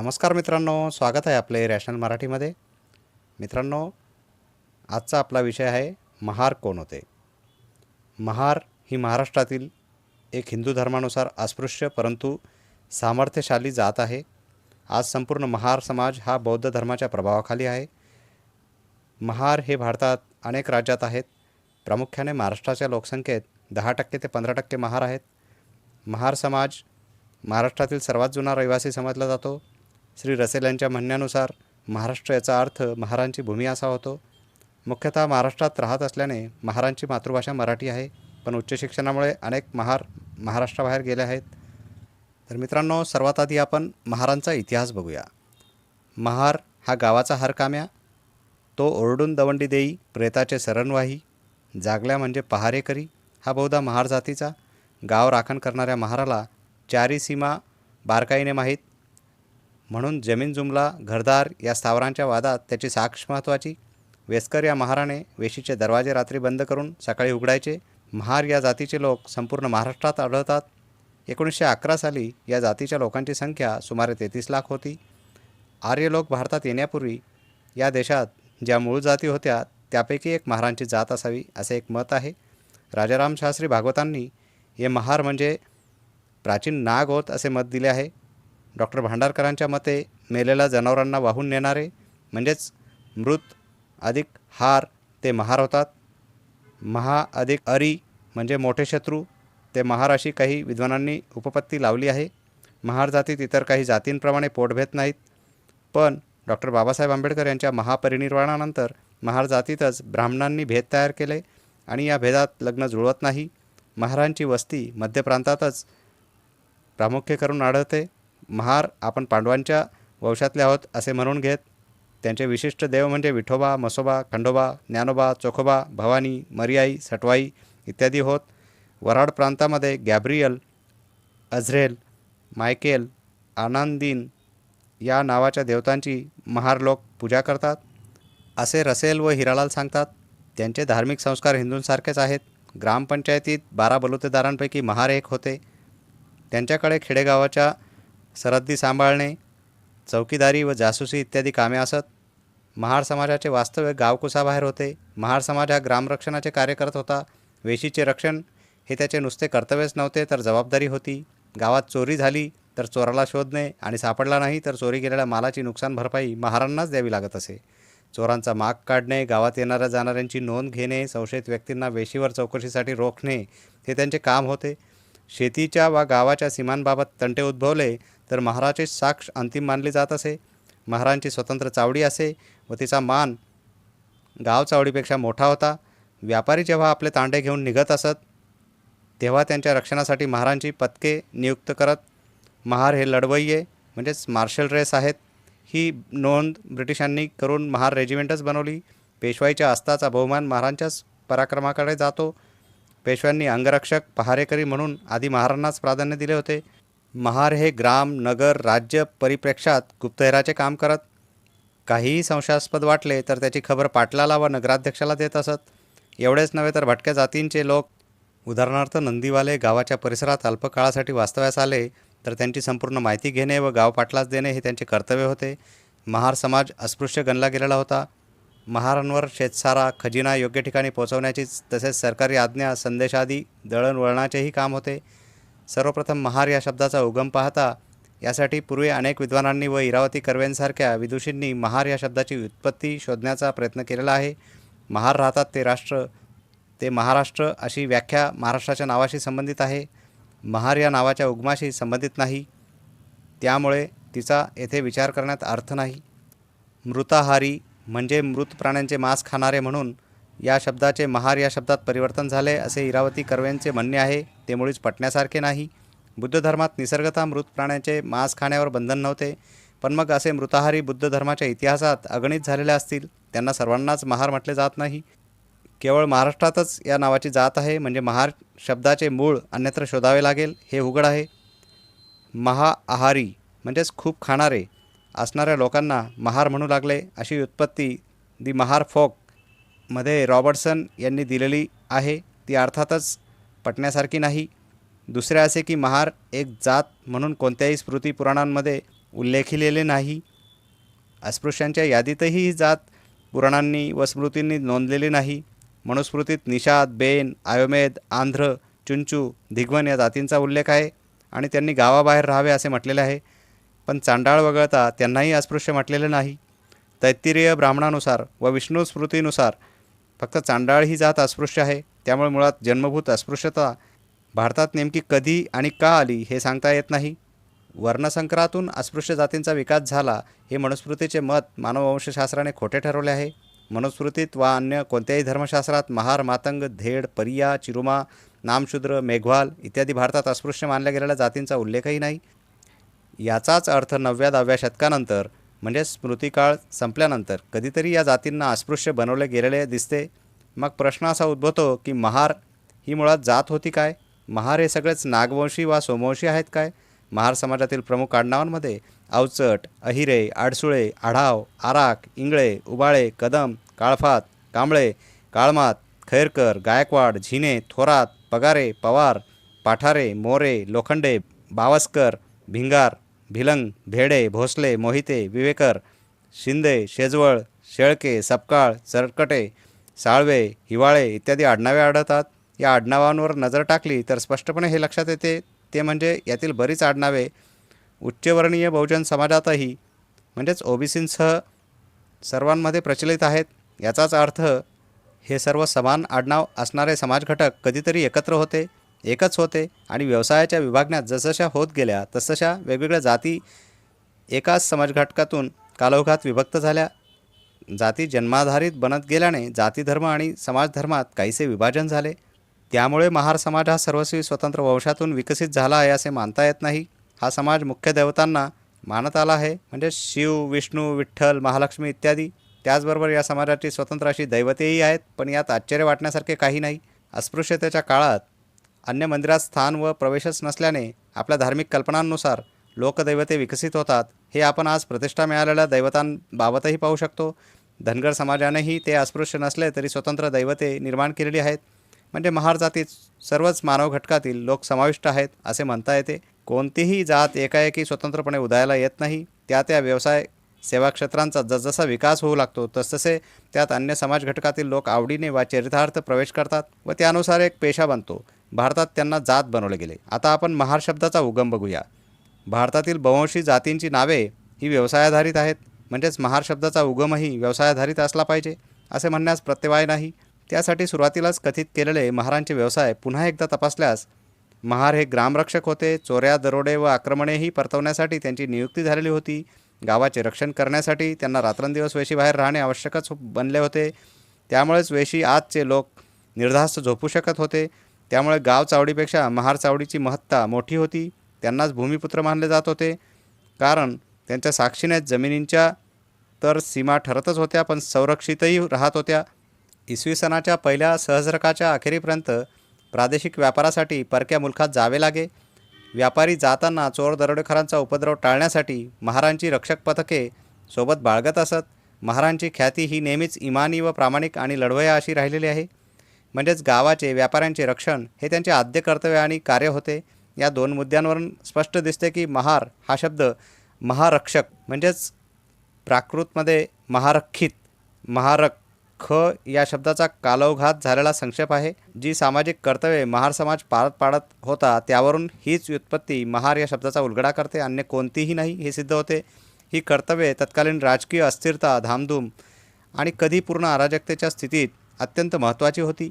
नमस्कार मित्रांनो स्वागत आहे आपले रॅशनल मराठीमध्ये. मित्रांनो आजचा आपला विषय आहे महार कोण होते? महार ही महाराष्ट्रातील एक हिंदू धर्मानुसार अस्पृश्य परंतु सामर्थ्यशाली जात आहे. आज संपूर्ण महार समाज हा बौद्ध धर्माच्या प्रभावाखाली आहे. महार हे भारतात अनेक राज्यात आहेत. प्रामुख्याने महाराष्ट्राच्या लोकसंख्येत दहा टक्के ते पंधरा टक्के महार आहेत. महार समाज महाराष्ट्रातील सर्वात जुना रहिवासी समजला जातो. श्री रसेल यांच्या म्हणण्यानुसार महाराष्ट्र याचा अर्थ महारांची भूमी असा होतो. मुख्यतः महाराष्ट्रात राहत असल्याने महारांची मातृभाषा मराठी आहे पण उच्च शिक्षणामुळे अनेक महार महाराष्ट्राबाहेर गेले आहेत. तर मित्रांनो सर्वात आधी आपण महारांचा इतिहास बघूया. महार हा गावाचा हरकाम्या. तो ओरडून दवंडी देई प्रेताचे सरणवाही जागल्या म्हणजे पहारेकरी हा बहुधा महार जातीचा. गाव राखण करणाऱ्या महाराला चारी सीमा बारकाईने माहीत. म्हणून जमीन जुमला घरदार या स्थावरांच्या वादात त्याची साक्ष महत्त्वाची वेस्कर या महाराने वेशीचे दरवाजे रात्री बंद करून सकाळी उघडायचे. महार या जातीचे लोक संपूर्ण महाराष्ट्रात आढळतात. एकोणीसशे अकरा साली या जातीच्या लोकांची संख्या सुमारे तेहतीस लाख होती. आर्य लोक भारतात येण्यापूर्वी या देशात ज्या मूळ जाती होत्या त्यापैकी एक महारांची जात असावी असे एक मत आहे. राजाराम शास्त्री भागवतांनी हे महार म्हणजे प्राचीन नाग होत असे मत दिले आहे. डॉक्टर भांडारकरांच्या मते मेलेल्या जनावरांना वाहून नेणारे म्हणजेच मृत अधिक हार ते महार होतात. महा अधिक अरी म्हणजे मोठे शत्रू ते महार अशी काही विद्वानांनी उपपत्ती लावली आहे. महार जातीत इतर काही जातींप्रमाणे पोटभेद नाहीत. पण डॉक्टर बाबासाहेब आंबेडकर यांच्या महापरिनिर्वाणानंतर महार जातीतच ब्राह्मणांनी भेद तयार केले आणि या भेदात लग्न जुळवत नाही. महारांची वस्ती मध्य प्रांतातच प्रामुख्य करून आढळते. महार आपण पांडवांच्या वंशातले आहोत असे म्हणून घेत त्यांचे विशिष्ट देव म्हणजे विठोबा मसोबा खंडोबा ज्ञानोबा चोखोबा भवानी मरियाई सटवाई इत्यादी होत. वराड प्रांतामध्ये गॅब्रियल अझरेल मायकेल आनंदीन या नावाच्या देवतांची महार लोक पूजा करतात. असे रसेल व हिरालाल सांगतात त्यांचे धार्मिक संस्कार हिंदूंसारखेच आहेत. ग्रामपंचायतीत बारा बलुतेदारांपैकी महार एक होते. त्यांच्याकडे खेडेगावाच्या सरहद्दी सांभाळणे चौकीदारी व जासूसी इत्यादी कामे असत. महार समाजाचे वास्तव्य गावकुसाबाहेर होते. महार समाज हा ग्रामरक्षणाचे कार्य करत होता. वेशीचे रक्षण हे त्याचे नुसते कर्तव्यच नव्हते तर जबाबदारी होती. गावात चोरी झाली तर चोराला शोधणे आणि सापडला नाही तर चोरी गेलेल्या मालाची नुकसान भरपाई महारांनाच द्यावी लागत असे. चोरांचा माग काढणे गावात येणाऱ्या जाणाऱ्यांची नोंद घेणे संशयित व्यक्तींना वेशीवर चौकशीसाठी रोखणे हे त्यांचे काम होते. शेतीच्या वा गावाच्या सीमांबाबत तंटे उद्भवले तर महाराचे साक्ष अंतिम मानली जात असे. महारांची स्वतंत्र चावडी असे व तिचा मान गाव चावडीपेक्षा मोठा होता. व्यापारी जेव्हा आपले तांडे घेऊन निघत असत तेव्हा त्यांच्या रक्षणासाठी महारांची पथके नियुक्त करत महार हे लढवय्ये म्हणजेच मार्शल रेस आहेत. ही नोंद ब्रिटिशांनी करून महार रेजिमेंटच बनवली. पेशवाईच्या अस्ताचा बहुमान महारांच्याच पराक्रमाकडे जातो. पेशव्यांनी अंगरक्षक पहारेकरी म्हणून आधी महारांनाच प्राधान्य दिले होते. महार हे ग्राम नगर राज्य परिप्रेक्षात गुप्तहेराचे काम करत. काहीही संशयास्पद वाटले तर त्याची खबर पाटलाला व नगराध्यक्षाला देत असत. एवढेच नव्हे तर भटक्या जातींचे लोक उदाहरणार्थ नंदीवाले गावाच्या परिसरात अल्पकाळासाठी वास्तव्यास आले तर त्यांची संपूर्ण माहिती घेणे व गाव पाटलास देणे हे त्यांचे कर्तव्य होते. महार समाज अस्पृश्य गणला गेलेला होता. महारांवर शेतसारा खजिना योग्य ठिकाणी पोहोचवण्याची तसेच सरकारी आज्ञा संदेशादी दळणवळणाचेही काम होते. सर्वप्रथम महार या शब्दाचा उगम पाहता यासाठी पूर्वी अनेक विद्वानांनी व इरावती कर्वेंसारख्या विदुषींनी महार या शब्दाची उत्पत्ती शोधण्याचा प्रयत्न केलेला आहे. महार राहतात ते राष्ट्र ते महाराष्ट्र अशी व्याख्या महाराष्ट्राच्या नावाशी संबंधित आहे. महार या नावाच्या उगमाशी संबंधित नाही. त्यामुळे तिचा येथे विचार करण्यात अर्थ नाही. मृताहारी म्हणजे मृत प्राण्यांचे मांस खाणारे म्हणून या शब्दाचे महार या शब्दात परिवर्तन झाले असे इरावती कर्वेंचे म्हणणे आहे ते मुळीच पटण्यासारखे नाही. बुद्ध धर्मात निसर्गता मृत प्राण्यांचे मांस खाण्यावर बंधन नव्हते पण मग असे मृताहारी बुद्ध धर्माच्या इतिहासात अगणित झालेले असतील त्यांना सर्वांनाच महार म्हटले जात नाही. केवळ महाराष्ट्रातच या नावाची जात आहे म्हणजे महार शब्दाचे मूळ अन्यत्र शोधावे लागेल हे उघड आहे. महा आहारी म्हणजेच खूप खाणारे असणाऱ्या लोकांना महार म्हणू लागले अशी उत्पत्ती दी महार फोक मध्ये रॉबर्टसन यांनी दिलेली आहे. ती अर्थातच पटण्यासारखी नाही. दुसरे असे की महार एक जात म्हणून कोणत्याही स्मृती पुराणांमध्ये उल्लेखिलेले नाही. अस्पृश्यांच्या यादीतही ही जात पुराणांनी व स्मृतींनी नोंदलेली नाही. मनुस्मृतीत निषाद बेन आयोमेद आंध्र चुंचू दिग्वन या जातींचा उल्लेख आहे आणि त्यांनी गावाबाहेर राहावे असे म्हटलेले आहे. पण चांडाळ वगळता त्यांनाही अस्पृश्य म्हटलेले नाही. तैत्तिरीय ब्राह्मणानुसार व विष्णू स्मृतीनुसार फक्त चांडाळ ही जात अस्पृश्य आहे. त्यामुळे मुळात जन्मभूत अस्पृश्यता भारतात नेमकी कधी आणि का आली हे सांगता येत नाही. वर्णसंकरातून अस्पृश्य जातींचा विकास झाला हे मनुस्मृतीचे मत मानववंशशास्त्राने खोटे ठरवले आहे. मनुस्मृतीत वा अन्य कोणत्याही धर्मशास्त्रात महार मातंग धेड परिया चिरुमा नामशूद्र मेघवाल इत्यादी भारतात अस्पृश्य मानल्या गेलेल्या जातींचा उल्लेखही नाही. याचाच अर्थ नवव्या दहाव्या शतकानंतर म्हणजे स्मृतिकाळ संपल्यानंतर कधीतरी या जातींना अस्पृश्य बनवले गेलेले दिसते. मग प्रश्न असा उद्भवतो की महार ही मुळात जात होती काय? महार हे सगळेच नागवंशी वा सोमवंशी आहेत काय? महार समाजातील प्रमुख आडनावांमध्ये अवचट अहिरे आडसुळे आढाव आराक इंगळे उबाळे कदम काळफात कांबळे काळमात खैरकर गायकवाड झिने थोरात पगारे पवार पाठारे मोरे लोखंडे बावस्कर भिंगार भिलंग भेडे भोसले मोहिते विवेकर शिंदे शेजवळ शेळके सपकाळ चरकटे साळवे हिवाळे इत्यादी आडनावे आढळतात. या आडनावांवर नजर टाकली तर स्पष्टपणे हे लक्षात येते. ते म्हणजे यातील बरीच आडनावे. उच्चवर्णीय बहुजन समाजातही म्हणजेच ओबीसींसह सर्वांमध्ये प्रचलित आहेत. याचाच अर्थ हे सर्व समान आडनाव असणारे समाजघटक कधीतरी एकत्र होते. एकच होते आणि व्यवसायाच्या विभागण्यात जसशा होत गेल्या तसशा वेगवेगळ्या जाती एकाच समाजघटकातून कालोघात विभक्त झाल्या. जाती जन्माधारित बनत गेल्याने जातीधर्म आणि समाजधर्मात काहीसे विभाजन झाले. त्यामुळे महार समाज हा सर्वस्वी स्वतंत्र वंशातून विकसित झाला आहे असे मानता येत नाही. हा समाज मुख्य देवतांना मानत आला आहे म्हणजे शिव विष्णू विठ्ठल महालक्ष्मी इत्यादी. त्याचबरोबर या समाजाची स्वतंत्र अशी दैवतेही आहेत पण यात आश्चर्य वाटण्यासारखे काही नाही. अस्पृश्यतेच्या काळात अन्य मंदिरात स्थान व प्रवेशच नसल्याने आपल्या धार्मिक कल्पनांनुसार लोकदैवते विकसित होतात हे आपण आज प्रतिष्ठा मिळालेल्या दैवतांबाबतही पाहू शकतो. धनगर समाजानेही ते अस्पृश्य नसले तरी स्वतंत्र दैवते निर्माण केलेली आहेत. म्हणजे महार जातीत सर्वच मानव घटकातील लोक समाविष्ट आहेत असे म्हणता येते. कोणतीही जात एकाएकी स्वतंत्रपणे उदयाला येत नाही. त्या त्या व्यवसाय सेवा क्षेत्रांचा जसजसा विकास होऊ लागतो तसतसे त्यात अन्य समाज घटकातील लोक आवडीने वा चरितार्थ प्रवेश करतात व त्यानुसार एक पेशा बनतो. भारतात त्यांना जात बनवले गेले. आता आपण महार शब्दाचा उगम बघूया. भारतातील बहुवंशी जातींची नावे ही व्यवसायाधारित आहेत. म्हणजेच महार शब्दाचा उगमही व्यवसायाधारित असला पाहिजे असे म्हणण्यास प्रत्यवाय नाही. त्यासाठी सुरुवातीलाच कथित केलेले महारांचे व्यवसाय पुन्हा एकदा तपासल्यास महार हे ग्रामरक्षक होते. चोऱ्या दरोडे व आक्रमणेही परतवण्यासाठी त्यांची नियुक्ती झालेली होती. गावाचे रक्षण करण्यासाठी त्यांना रात्रंदिवस वेशीबाहेर राहणे आवश्यकच बनले होते. त्यामुळेच वेशी आजचे लोक निर्धास्त झोपू शकत होते. त्यामुळे गाव चावडीपेक्षा महार चावडीची महत्ता मोठी होती. त्यांनाच भूमिपुत्र मानले जात होते. कारण त्यांच्या साक्षीने जमिनींच्या तर सीमा ठरतच होत्या पण संरक्षितही राहत होत्या. इसवी सनाच्या पहिल्या सहस्रकाच्या अखेरीपर्यंत प्रादेशिक व्यापारासाठी परक्या मुलखात जावे लागे. व्यापारी जाताना चोर दरोडेखोरांचा उपद्रव टाळण्यासाठी महारांची रक्षक पथके सोबत बाळगत असत. महारांची ख्याती ही नेहमीच इमानी व प्रामाणिक आणि लढवया अशी राहिलेली आहे. म्हणजेच गावाचे व्यापाऱ्यांचे रक्षण हे त्यांचे आद्य कर्तव्य आणि कार्य होते. या दोन मुद्द्यांवरून स्पष्ट दिसते की महार हा शब्द महारक्षक म्हणजेच प्राकृतमध्ये महारक्षित महारक ख या शब्दाचा कालवघात झालेला संक्षेप आहे. जी सामाजिक कर्तव्ये महार समाज पाळत पाडत होता त्यावरून हीच व्युत्पत्ती महार या शब्दाचा उलगडा करते. अन्य कोणतीही नाही हे सिद्ध होते. ही कर्तव्ये तत्कालीन राजकीय अस्थिरता धामधूम आणि कधी पूर्ण अराजकतेच्या स्थितीत अत्यंत महत्त्वाची होती.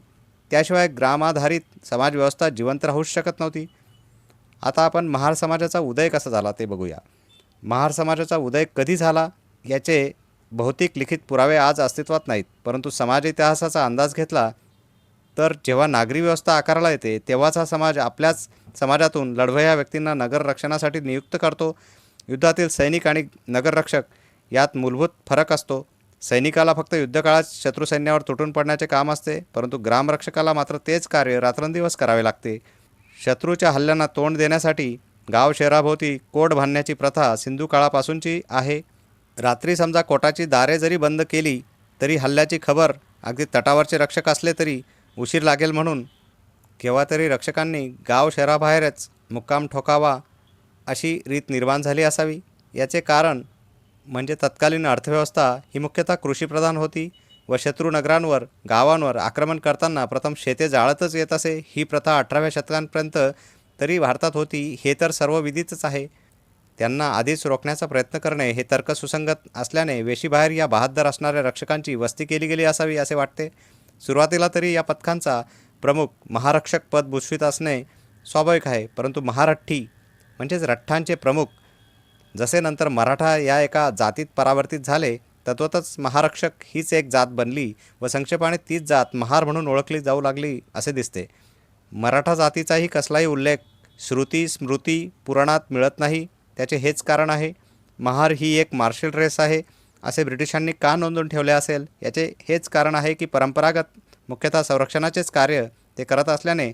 त्याशिवाय ग्रामाधारित समाजव्यवस्था जिवंत राहूच शकत नव्हती. आता आपण महार समाजाचा उदय कसा झाला ते बघूया. महार समाजाचा उदय कधी झाला याचे भौतिक लिखित पुरावे आज अस्तित्वात नाहीत परंतु समाज इतिहासाचा अंदाज घेतला तर जेव्हा नागरी व्यवस्था आकाराला येते तेव्हाच हा समाज आपल्याच समाजातून लढवया व्यक्तींना नगर रक्षणासाठी नियुक्त करतो. युद्धातील सैनिक आणि नगररक्षक यात मूलभूत फरक असतो. सैनिकाला फक्त युद्धकाळात शत्रू सैन्यावर तुटून पडण्याचे काम असते परंतु ग्रामरक्षकाला मात्र तेच कार्य रात्रंदिवस करावे लागते. शत्रूच्या हल्ल्यांना तोंड देण्यासाठी गाव शहराभोवती कोट बांधण्याची प्रथा सिंधू काळापासूनची आहे. रात्री समजा कोटाची दारे जरी बंद केली तरी हल्ल्याची खबर अगदी तटावरचे रक्षक असले तरी उशीर लागेल म्हणून केव्हा तरी रक्षकांनी गाव शहराबाहेरच मुक्काम ठोकावा अशी रीत निर्माण झाली असावी. याचे कारण म्हणजे तत्कालीन अर्थव्यवस्था ही मुख्यतः कृषीप्रधान होती व शत्रू नगरांवर गावांवर आक्रमण करताना प्रथम शेते जाळतच येत असे ही प्रथा अठराव्या शतकांपर्यंत तरी भारतात होती हे तर सर्व विधीतच आहे. त्यांना आधीच रोखण्याचा प्रयत्न करणे हे तर्क सुसंगत असल्याने वेशीबाहेर या बहाद्दर असणाऱ्या रक्षकांची वस्ती केली गेली असावी असे वाटते. सुरुवातीला तरी या पथकांचा प्रमुख महारक्षक पद भूषवित असणे स्वाभाविक आहे परंतु महारठ्ठी म्हणजेच रठ्ठांचे प्रमुख जसे नंतर मराठा या एका जातीत परावर्तित झाले तत्वतच महारक्षक हीच एक जात बनली व संक्षेपाने तीच जात महार म्हणून ओळखली जाऊ लागली असे दिसते. मराठा जातीचाही कसलाही उल्लेख श्रुती स्मृती पुराणात मिळत नाही त्याचे हेच कारण आहे. महार ही एक मार्शल रेस आहे असे ब्रिटिशांनी का नोंदून ठेवले असेल? याचे हेच कारण आहे की परंपरागत मुख्यतः संरक्षणाचेच कार्य ते करत असल्याने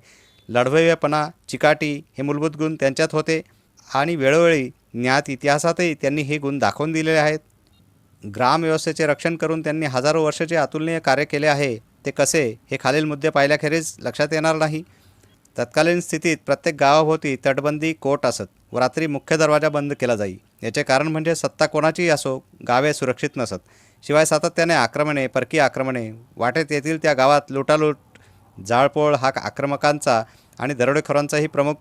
लढवय्यपणा चिकाटी हे मूलभूत गुण त्यांच्यात होते आणि वेळोवेळी ज्ञात इतिहासातही त्यांनी हे गुण दाखवून दिलेले आहेत. ग्रामव्यवस्थेचे रक्षण करून त्यांनी हजारो वर्षाचे अतुलनीय कार्य केले आहे. ते कसे? हे खालील मुद्दे पाहिल्याखेरीज लक्षात येणार नाही. तत्कालीन स्थितीत प्रत्येक गावाभोवती तटबंदी कोट असत. व रात्री मुख्य दरवाजा बंद केला जाई. याचे कारण म्हणजे सत्ता कोणाचीही असो गावे सुरक्षित नसत. शिवाय सातत्याने आक्रमणे परकी आक्रमणे वाटेत येतील त्या गावात लुटालूट जाळपोळ हा आक्रमकांचा आणि दरोडेखोरांचाही प्रमुख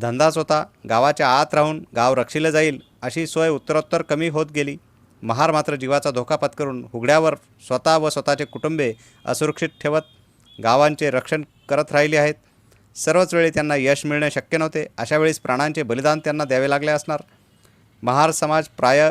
धंदाच होता गावाच्या आत राहून गाव रक्षिलं जाईल अशी सोय उत्तरोत्तर कमी होत गेली. महार मात्र जीवाचा धोका पत्करून हुगड्यावर स्वतः व स्वतःचे कुटुंबे असुरक्षित ठेवत गावांचे रक्षण करत राहिले आहेत. सर्वच वेळी त्यांना यश मिळणे शक्य नव्हते अशा वेळीस प्राणांचे बलिदान त्यांना द्यावे लागले असणार. महार समाज प्राय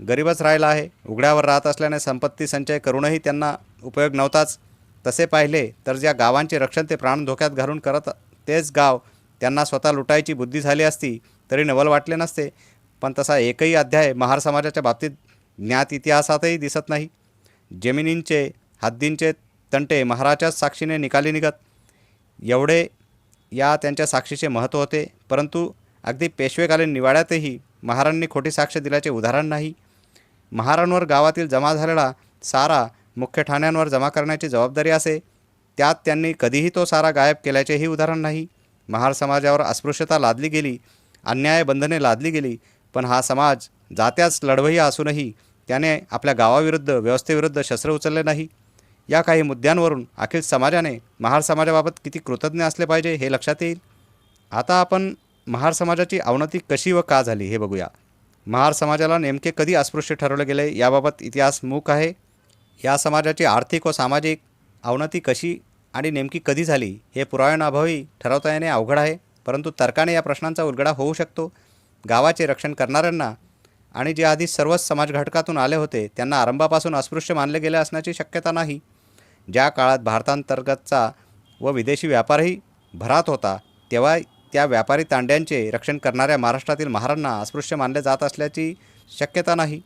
गरीबच राहिला आहे उघड्यावर राहत असल्याने संपत्ती संचय करूनही त्यांना उपयोग नव्हताच. तसे पाहिले तर ज्या गावांचे रक्षण ते प्राण धोक्यात घालून करत तेच गाव त्यांना स्वतः लुटायची बुद्धी झाली असती तरी नवल वाटले नसते. पण तसा एकही अध्याय महार समाजाच्या बाबतीत ज्ञात इतिहासातही दिसत नाही. जमिनींचे हद्दींचे तंटे महाराच्याच साक्षीने निकाली निघत. एवढे या त्यांच्या साक्षीचे महत्त्व होते परंतु अगदी पेशवेकालीन निवाड्यातही महारांनी खोटी साक्ष दिल्याचे उदाहरण नाही. महारांवर गावातील जमा झालेला सारा मुख्य ठाण्यांवर जमा करण्याची जबाबदारी असे त्यात त्यांनी कधीही तो सारा गायब केल्याचेही उदाहरण नाही. महार समाजावर अस्पृश्यता लादली गेली अन्याय बंधने लादली गेली पण हा समाज जात्याच लढवई असूनही त्याने आपल्या गावाविरुद्ध व्यवस्थेविरुद्ध शस्त्र उचलले नाही. या काही मुद्द्यांवरून अखिल समाजाने महार समाजाबाबत किती कृतज्ञ असले पाहिजे हे लक्षात येईल? आता आपण महार समाजाची अवनती कशी व का झाली हे बघूया. महार समाजाला नेमके कधी अस्पृश्य ठरवले गेले याबाबत इतिहास मूक आहे. या समाजाची आर्थिक व सामाजिक अवनती कशी आणि नेमकी कधी झाली हे पुराव्याअभावी ठरवता येणे अवघड आहे. परंतु तर्काने या प्रश्नांचा उलगडा होऊ शकतो. गावाचे रक्षण करणाऱ्यांना आणि जे आधी सर्वच समाजघटकातून आले होते त्यांना आरंभापासून अस्पृश्य मानले गेले असण्याची शक्यता नाही. ज्या काळात भारतांतर्गतचा व विदेशी व्यापारही भरात होता तेव्हा त्या व्यापारी तांड्यांचे रक्षण करणाऱ्या महाराष्ट्रातील महारांना अस्पृश्य मानले जात असल्याची शक्यता नाही.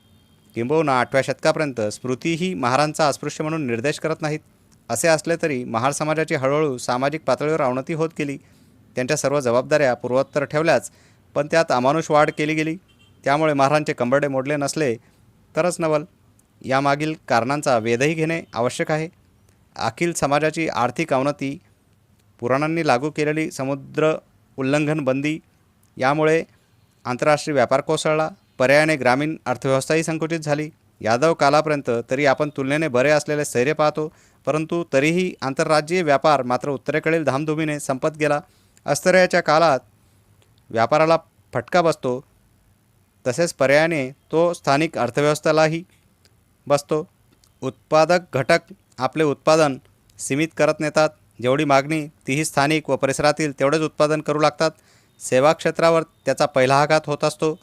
किंबहुना आठव्या शतकापर्यंत स्मृतीही महारांचा अस्पृश्य म्हणून निर्देश करत नाहीत. असे असले तरी महार समाजाची हळूहळू सामाजिक पातळीवर अवनती होत गेली. त्यांच्या सर्व जबाबदाऱ्या पूर्वोत्तर ठेवल्याच पण त्यात अमानुष वाढ केली गेली. त्यामुळे महारांचे कंबरडे मोडले नसले तरच नवल. यामागील कारणांचा वेधही घेणे आवश्यक आहे. अखिल समाजाची आर्थिक अवनती पुराणांनी लागू केलेली समुद्र उल्लंघन बंदी यामुळे आंतरराष्ट्रीय व्यापार कोसळला पर्यायाने ग्रामीण अर्थव्यवस्थाही संकुचित झाली. यादव कालापर्यंत तरी आपण तुलनेने बरे असलेले स्थैर्य पाहतो. परंतु तरीही आंतरराज्यीय व्यापार मात्र उत्तरेकडील धामधुमीने संपत गेला. अस्तर्याच्या काळात व्यापाराला फटका बसतो. तसेच पर्यायाने तो स्थानिक अर्थव्यवस्थेलाही बसतो. उत्पादक घटक आपले उत्पादन सीमित करत नेतात. जेवढी मागणी तीही स्थानिक व परिसरातील तेवढेच उत्पादन करू लागतात. सेवा क्षेत्रावर त्याचा पहिला आघात होत असतो.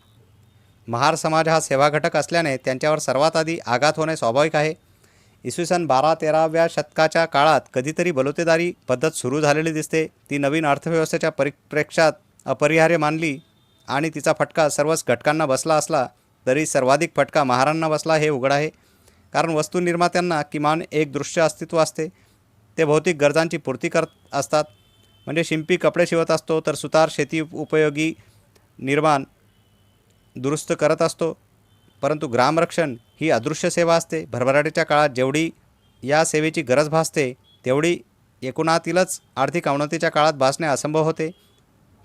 महार समाज हा सेवा घटक असल्याने त्यांच्यावर सर्वात आधी आघात होणे स्वाभाविक आहे. इसवी सन बारा तेराव्या शतकाच्या काळात कधीतरी बलुतेदारी पद्धत सुरू झालेली दिसते. ती नवीन अर्थव्यवस्थेच्या परिप्रेक्षात अपरिहार्य मानली आणि तिचा फटका सर्वच घटकांना बसला असला तरी सर्वाधिक फटका महारांना बसला हे उघड आहे. कारण वस्तू निर्मात्यांना किमान एक दृश्य अस्तित्व असते. ते भौतिक गरजांची पूर्ती करत असतात. म्हणजे शिंपी कपडे शिवत असतो तर सुतार शेती उपयोगी निर्माण दुरुस्त करत असतो. परंतु ग्रामरक्षण ही अदृश्य सेवा असते. भरभराटीच्या काळात जेवढी या सेवेची गरज भासते तेवढी एकूणातीलच आर्थिक अवनतीच्या काळात भासणे असंभव होते.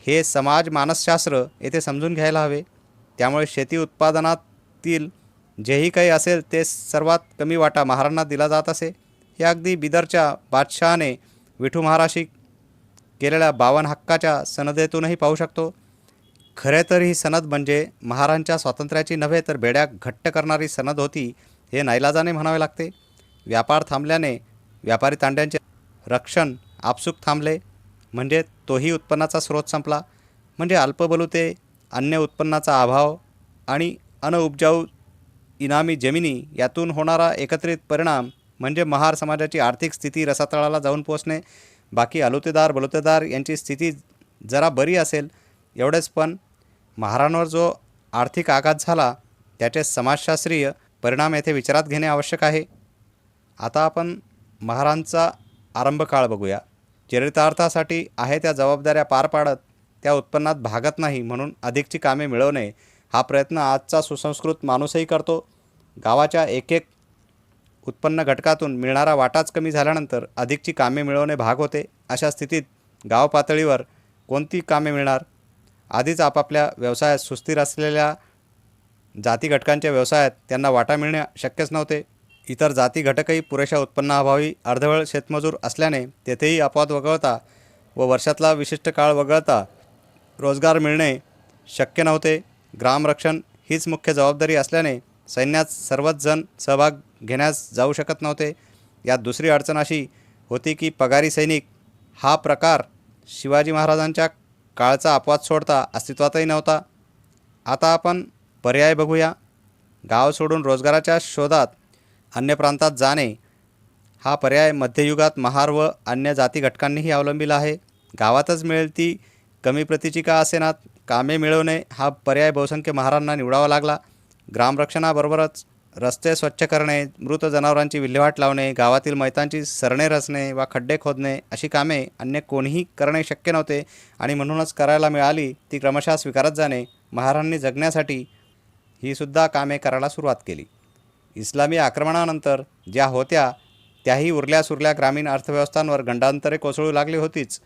हे समाज मानसशास्त्र येथे समजून घ्यायला हवे. त्यामुळे शेती उत्पादनातील जेही काही असेल ते सर्वात कमी वाटा महारांना दिला जात असे. हे अगदी बिदरच्या बादशहाने विठू महाराशी केलेल्या बावन हक्काच्या सनदेतूनही पाहू शकतो. खरे तर ही सनद म्हणजे महारांच्या स्वातंत्र्याची नव्हे तर बेड्या घट्ट करणारी सनद होती हे नाईलाजाने म्हणावे लागते. व्यापार थांबल्याने व्यापारी तांड्यांचे रक्षण आपसूक थांबले. म्हणजे तोही उत्पन्नाचा स्रोत संपला. म्हणजे अल्पबलुते अन्य उत्पन्नाचा अभाव आणि अनउपजाऊ इनामी जमिनी यातून होणारा एकत्रित परिणाम म्हणजे महार समाजाची आर्थिक स्थिती रसातळाला जाऊन पोचणे बाकी अलुतेदार बलुतेदार यांची स्थिती जरा बरी असेल एवढेच पण महारांवर जो आर्थिक आघात झाला त्याचे समाजशास्त्रीय परिणाम येथे विचारात घेणे आवश्यक आहे. आता आपण महारांचा आरंभकाळ बघूया. चरितार्थासाठी आहे त्या जबाबदाऱ्या पार पाडत त्या उत्पन्नात भागत नाही म्हणून अधिकची कामे मिळवणे हा प्रयत्न आजचा सुसंस्कृत माणूसही करतो. गावाच्या एक एक उत्पन्न घटकातून मिळणारा वाटाच कमी झाल्यानंतर अधिकची कामे मिळवणे भाग होते. अशा स्थितीत गाव पातळीवर कोणती कामे मिळणार? आधीच आपापल्या व्यवसायात सुस्थिर असलेल्या जाती घटकांच्या व्यवसायात त्यांना वाटा मिळणे शक्यच नव्हते. इतर जाती घटकही पुरेशा उत्पन्नाअभावी अर्धवेळ शेतमजूर असल्याने तेथेही अपवाद वगळता व वर्षातला विशिष्ट काळ वगळता रोजगार मिळणे शक्य नव्हते. ग्रामरक्षण हीच मुख्य जबाबदारी असल्याने सैन्यात सर्वच जण सहभाग घेण्यास जाऊ शकत नव्हते. यात दुसरी अडचण अशी होती की पगारी सैनिक हा प्रकार शिवाजी महाराजांच्या काळचा अपवाद सोडता अस्तित्वातही नव्हता. आता आपण पर्याय बघूया. गाव सोडून रोजगाराच्या शोधात अन्य प्रांतात जाणे हा पर्याय मध्ययुगात महार व अन्य जाती घटकांनीही अवलंबिला आहे. गावातच मिळेल ती कमी प्रतीची का असेनात कामे मिळवणे हा पर्याय बहुसंख्य महारांना निवडावा लागला. ग्रामरक्षणाबरोबरच रस्ते स्वच्छ करणे मृत जनावरांची विल्हेवाट लावणे गावातील मैतांची सरणे रचणे वा खड्डे खोदणे अशी कामे अन्य कोणीही करणे शक्य नव्हते आणि म्हणूनच करायला मिळाली ती क्रमशः स्वीकारत जाणे महारांनी जगण्यासाठी ही सुद्धा कामे करायला सुरुवात केली. इस्लामी आक्रमणानंतर ज्या होत्या त्याही उरल्या सुरल्या ग्रामीण अर्थव्यवस्थांवर गंडांतरे कोसळू लागली होतीच.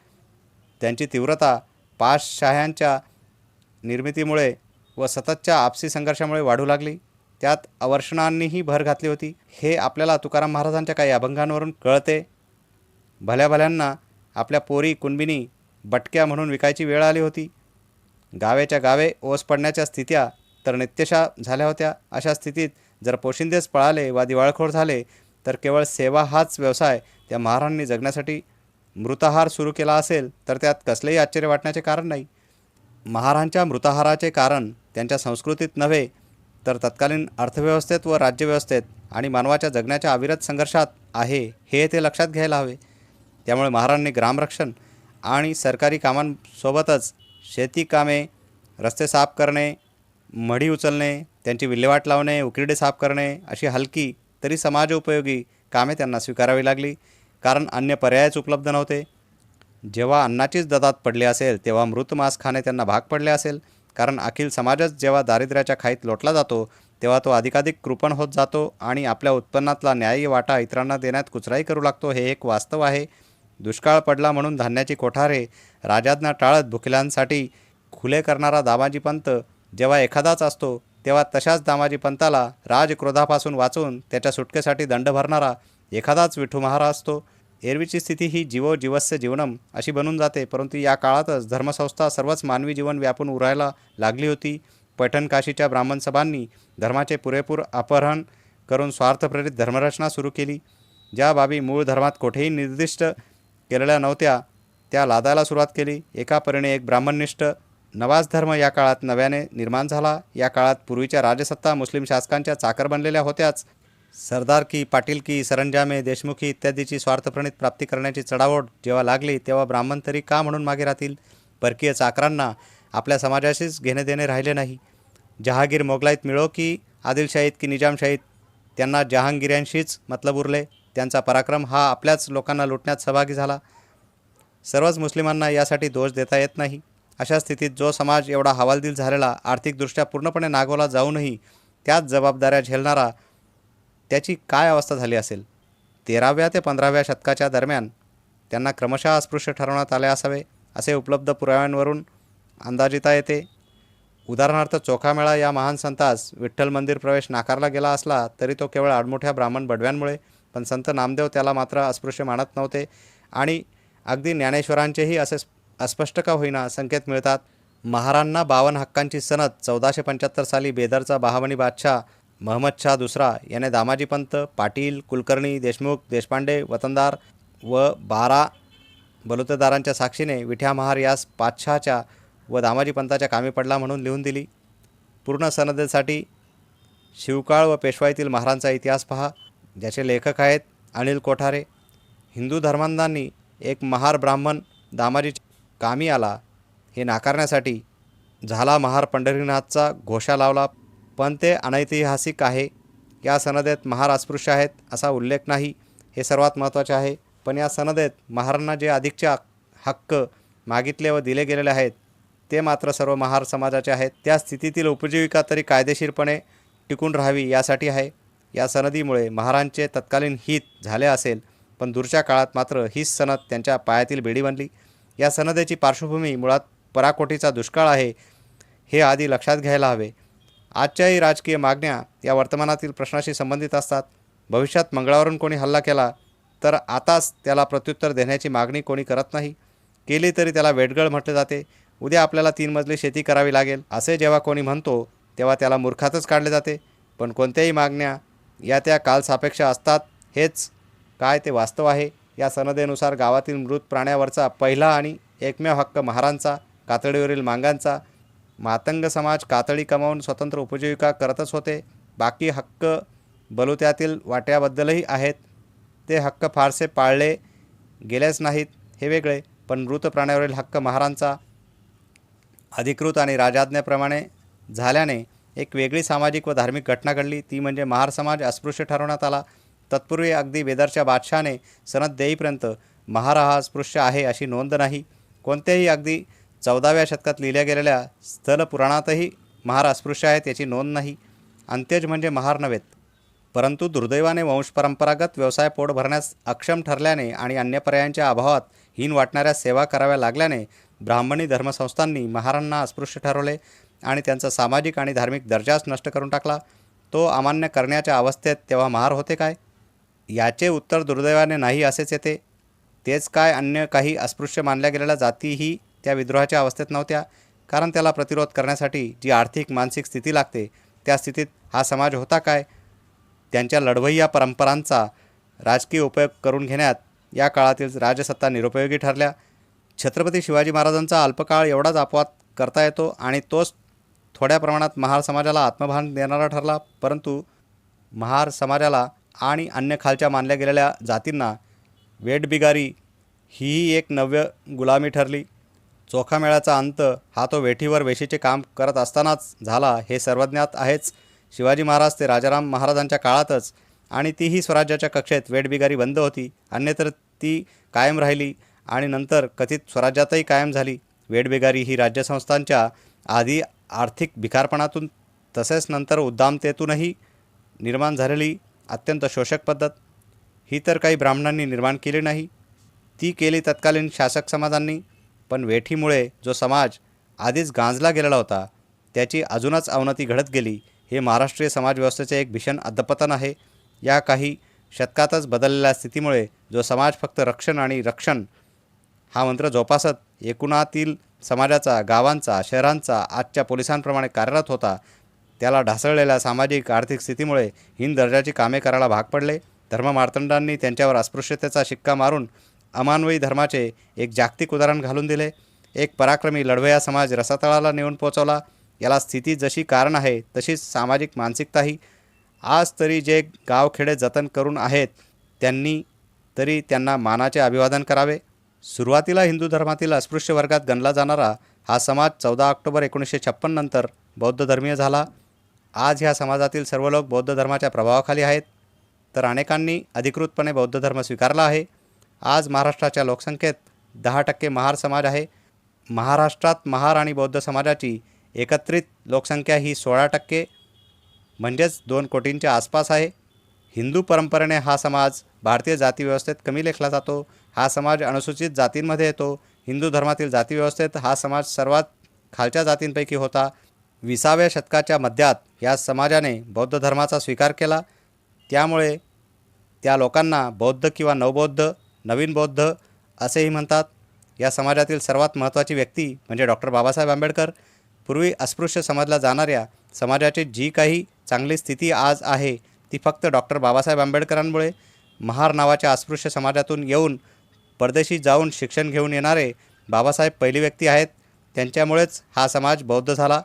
त्यांची तीव्रता पाचशाह्यांच्या निर्मितीमुळे व सततच्या आपसी संघर्षामुळे वाढू लागली. त्यात अवर्षणांनीही भर घातली होती. हे आपल्याला तुकाराम महाराजांच्या काही अभंगांवरून कळते. भल्या भल्यांना आपल्या पोरी कुणबिनी बटक्या म्हणून विकायची वेळ आली होती. गावेच्या गावे ओस पडण्याच्या स्थित्या तर नित्यशा झाल्या होत्या. अशा स्थितीत जर पोशिंदेच पळाले वा दिवाळखोर झाले तर केवळ सेवा हाच व्यवसाय त्या महारांनी जगण्यासाठी मृताहार सुरू केला असेल तर त्यात कसलेही आश्चर्य वाटण्याचे कारण नाही. महारांच्या मृताहाराचे कारण त्यांच्या संस्कृतीत नव्हे तर तत्कालीन अर्थव्यवस्थेत व राज्यव्यवस्थेत आणि मानवाच्या जगण्याच्या अविरत संघर्षात आहे हे ते लक्षात घ्यायला हवे. त्यामुळे महाराजांनी ग्रामरक्षण आणि सरकारी कामांसोबतच शेती कामे रस्ते साफ करणे मढी उचलणे त्यांची विल्हेवाट लावणे उकिरडे साफ करणे अशी हलकी तरी समाजोपयोगी कामे त्यांना स्वीकारावी लागली. कारण अन्य पर्यायच उपलब्ध नव्हते. जेव्हा अन्नाचीच ददात पडली असेल तेव्हा मृत मांस खाणे त्यांना भाग पडले असेल. कारण अखिल समाजच जेव्हा दारिद्र्याच्या खाईत लोटला जातो तेव्हा तो अधिकाधिक कृपण होत जातो आणि आपल्या उत्पन्नातला न्याय्य वाटा इतरांना देण्यात कुचराई करू लागतो हे एक वास्तव आहे. दुष्काळ पडला म्हणून धान्याची कोठारे राजाज्ञा टाळत भुकेल्यांसाठी खुले करणारा दामाजी पंत जेव्हा एखादाच असतो तेव्हा तशाच दामाजी पंताला राजक्रोधापासून वाचून त्याच्या सुटकेसाठी दंड भरणारा एखादाच विठू महारा असतो. एरवीची स्थिती ही जीवो जीवस्य जीवनम अशी बनून जाते परंतु या काळातच धर्मसंस्था सर्वच मानवी जीवन व्यापून उरायला लागली होती. पैठणकाशीच्या ब्राह्मण सभांनी धर्माचे पुरेपूर अपहरण करून स्वार्थप्रेरित धर्मरचना सुरू केली. ज्या बाबी मूळ धर्मात कोठेही निर्दिष्ट केलेल्या नव्हत्या त्या लादायला सुरुवात केली. एका परीने एक ब्राह्मणनिष्ठ नवाज धर्म या काळात नव्याने निर्माण झाला. या काळात पूर्वीच्या राजसत्ता मुस्लिम शासकांच्या चाकर बनलेल्या होत्याच. सरदार की पाटील की सरंजामे देशमुखी इत्यादीची स्वार्थप्रणित प्राप्ती करण्याची चढाओढ जेव्हा लागली तेव्हा ब्राह्मण तरी का म्हणून मागे राहतील? परकीय चाकरांना आपल्या समाजाशीच घेणे देणे राहिले नाही. जहागीर मोगलाईत मिळो की आदिलशाहीत की निजामशाहीत त्यांना जहांगीरांशीच मतलब उरले. त्यांचा पराक्रम हा आपल्याच लोकांना लुटण्यात सहभागी झाला. सर्वच मुस्लिमांना यासाठी दोष देता येत नाही. अशा स्थितीत जो समाज एवढा हवालदिल झालेला आर्थिकदृष्ट्या पूर्णपणे नागवला जाऊनही त्याच जबाबदाऱ्या झेलणारा त्याची काय अवस्था झाली असेल? तेराव्या ते पंधराव्या शतकाच्या दरम्यान त्यांना क्रमशः अस्पृश्य ठरवण्यात आले असावे असे उपलब्ध पुराव्यांवरून अंदाजिता येते. उदाहरणार्थ चोखामेळा या महान संतास विठ्ठल मंदिर प्रवेश नाकारला गेला असला तरी तो केवळ आडमोठ्या ब्राह्मण बडव्यांमुळे पण संत नामदेव त्याला मात्र अस्पृश्य मानत नव्हते आणि अगदी ज्ञानेश्वरांचेही असे अस्पष्ट का होईना संकेत मिळतात महारांना बावन हक्कांची सनद चौदाशे पंच्याहत्तर साली बेदरचा बहावणी बादशाह महम्मद शाह दुसरा याने दामाजी पंत पाटील कुलकर्णी देशमुख देशपांडे वतनदार व बारा बलुतेदारांच्या साक्षीने विठ्या महार यास पाचशहाच्या व दामाजी पंताच्या कामी पडला म्हणून लिहून दिली. पूर्ण सनदेसाठी शिवकाळ व पेशवाईतील महारांचा इतिहास पहा ज्याचे लेखक आहेत अनिल कोठारे. हिंदू धर्मांधांनी एक महार ब्राह्मण दामाजी कामी आला हे नाकारण्यासाठी झाला महार पंढरीनाथचा घोषा लावला. पण ते अनैतिहासिक आहे. या सनदेत महार अस्पृश्य आहेत असा उल्लेख नाही. हे सर्वात महत्त्वाचे आहे. पण या सनदेत महारांना जे अधिकचे हक्क मागितले व दिले गेलेले आहेत ते मात्र सर्व महार समाजाचे आहेत. त्या स्थितीतील उपजीविका तरी कायदेशीरपणे टिकून राहावी यासाठी आहे. या सनदीमुळे महारांचे तत्कालीन हित झाले असेल पण दूरच्या काळात मात्र हीच सनद त्यांच्या पायातील बेडी बनली. या सनदेची पार्श्वभूमी मुळात पराकोटीचा दुष्काळ आहे हे आधी लक्षात घ्यायला हवे. आजच्याही राजकीय मागण्या या वर्तमानातील प्रश्नाशी संबंधित असतात. भविष्यात मंगळावरून कोणी हल्ला केला तर आताच त्याला प्रत्युत्तर देण्याची मागणी कोणी करत नाही. केली तरी त्याला वेडगळ म्हटले जाते. उद्या आपल्याला तीन मजली शेती करावी लागेल असे जेव्हा कोणी म्हणतो तेव्हा त्याला मूर्खातच काढले जाते. पण कोणत्याही मागण्या या त्या कालसापेक्ष असतात हेच काय ते वास्तव आहे. या सनदेनुसार गावातील मृत प्राण्यावरचा पहिला आणि एकमेव हक्क महारांचा कातडीवरील मांगांचा मातंग समाज कातडी कमावून स्वतंत्र उपजीविका करतच होते. बाकी हक्क बलुत्यातील वाट्याबद्दलही आहेत. ते हक्क फारसे पाळले गेलेच नाहीत हे वेगळे. पण मृत प्राण्यावरील हक्क महारांचा अधिकृत आणि राजाज्ञेप्रमाणे झाल्याने एक वेगळी सामाजिक व धार्मिक घटना घडली. ती म्हणजे महार समाज अस्पृश्य ठरवण्यात आला. तत्पूर्वी अगदी वेदरच्या बादशहाने सनद देईपर्यंत महार हा अस्पृश्य आहे अशी नोंद नाही. कोणत्याही अगदी चौदाव्या शतकात लिहिल्या गेलेल्या स्थलपुराणातही महार अस्पृश्य आहेत याची नोंद नाही. अंत्यज म्हणजे महार नव्हेत परंतु दुर्दैवाने वंशपरंपरागत व्यवसाय पोट भरण्यास अक्षम ठरल्याने आणि अन्य पर्यायांच्या अभावात हीन वाटणाऱ्या सेवा कराव्या लागल्याने ब्राह्मणी धर्मसंस्थांनी महारांना अस्पृश्य ठरवले आणि त्यांचा सामाजिक आणि धार्मिक दर्जाच नष्ट करून टाकला. तो अमान्य करण्याच्या अवस्थेत तेव्हा महार होते काय? याचे उत्तर दुर्दैवाने नाही असेच येते. तेच काय अन्य काही अस्पृश्य मानल्या गेलेल्या जातीही त्या विद्रोहाच्या अवस्थेत नव्हत्या. कारण त्याला प्रतिरोध करण्यासाठी जी आर्थिक मानसिक स्थिती लागते त्या स्थितीत हा समाज होता काय? त्यांच्या लढवय्या परंपरांचा राजकीय उपयोग करून घेण्यात या काळातील राजसत्ता निरुपयोगी ठरल्या. छत्रपती शिवाजी महाराजांचा अल्पकाळ एवढाच अपवाद करता येतो आणि तोच थोड्या प्रमाणात महार समाजाला आत्मभान देणारा ठरला. परंतु महार समाजाला आणि अन्य खालच्या मानल्या गेलेल्या जातींना वेटबिगारी हीही एक नव्य गुलामी ठरली. चोखामेळाचा अंत हा तो वेठीवर वेशीचे काम करत असतानाच झाला हे सर्वज्ञात आहेच. शिवाजी महाराज ते राजाराम महाराजांच्या काळातच आणि तीही स्वराज्याच्या कक्षेत वेठबिगारी बंद होती. अन्यतर ती कायम राहिली आणि नंतर कथित स्वराज्यातही कायम झाली. वेठबिगारी ही राज्यसंस्थांच्या आधी आर्थिक भिकारपणातून तसेच नंतर उद्दामतेतूनही निर्माण झालेली अत्यंत शोषक पद्धत. ही तर काही ब्राह्मणांनी निर्माण केली नाही. ती केली तत्कालीन शासक समाजांनी. पण वेठीमुळे जो समाज आधीच गांजला गेलेला होता त्याची अजूनच अवनती घडत गेली हे महाराष्ट्रीय समाजव्यवस्थेचे एक भीषण अधपतन आहे. या काही शतकातच बदललेल्या स्थितीमुळे जो समाज फक्त रक्षण आणि रक्षण हा मंत्र जोपासत एकूणातील समाजाचा गावांचा शहरांचा आजच्या पोलिसांप्रमाणे कार्यरत होता त्याला ढासळलेल्या सामाजिक आर्थिक स्थितीमुळे हिंद दर्जाची कामे करायला भाग पडले. धर्ममार्तंडांनी त्यांच्यावर अस्पृश्यतेचा शिक्का मारून अमानवी धर्माचे एक जागतिक उदाहरण घालून दिले. एक पराक्रमी लढवया समाज रसातळाला नेऊन पोचवला याला स्थिती जशी कारण आहे तशीच सामाजिक मानसिकताही. आज तरी जे गावखेडे जतन करून आहेत त्यांनी तरी त्यांना मानाचे अभिवादन करावे. सुरुवातीला हिंदू धर्मातील अस्पृश्य वर्गात गणला जाणारा हा समाज चौदा ऑक्टोबर एकोणीसशे छप्पन नंतर बौद्ध धर्मीय झाला. आज ह्या समाजातील सर्व लोक बौद्ध धर्माच्या प्रभावाखाली आहेत. तर अनेकांनी अधिकृतपणे बौद्ध धर्म स्वीकारला आहे. आज महाराष्ट्राच्या लोकसंख्येत दहा टक्के महार समाज आहे. महाराष्ट्रात महार आणि बौद्ध समाजाची एकत्रित लोकसंख्या ही सोळा टक्के म्हणजेच दोन कोटींच्या आसपास आहे. हिंदू परंपरेने हा समाज भारतीय जातीव्यवस्थेत कमी लेखला जातो. हा समाज अनुसूचित जातींमध्ये येतो. हिंदू धर्मातील जातीव्यवस्थेत हा समाज सर्वात खालच्या जातींपैकी होता. विसाव्या शतकाच्या मध्यात या समाजाने बौद्ध धर्माचा स्वीकार केला. त्यामुळे त्या लोकांना बौद्ध किंवा नवबौद्ध नवीन बौद्ध असेही म्हणतात. या समाजातील सर्वात महत्त्वाची व्यक्ती म्हणजे डॉक्टर बाबासाहेब आंबेडकर. पूर्वी अस्पृश्य समजल्या जाणाऱ्या समाजाची जी काही चांगली स्थिती आज आहे ती फक्त डॉक्टर बाबासाहेब आंबेडकरांमुळे. महार नावाच्या अस्पृश्य समाजातून येऊन परदेशी जाऊन शिक्षण घेऊन येणारे बाबासाहेब पहिली व्यक्ती आहेत. त्यांच्यामुळेच हा समाज बौद्ध झाला.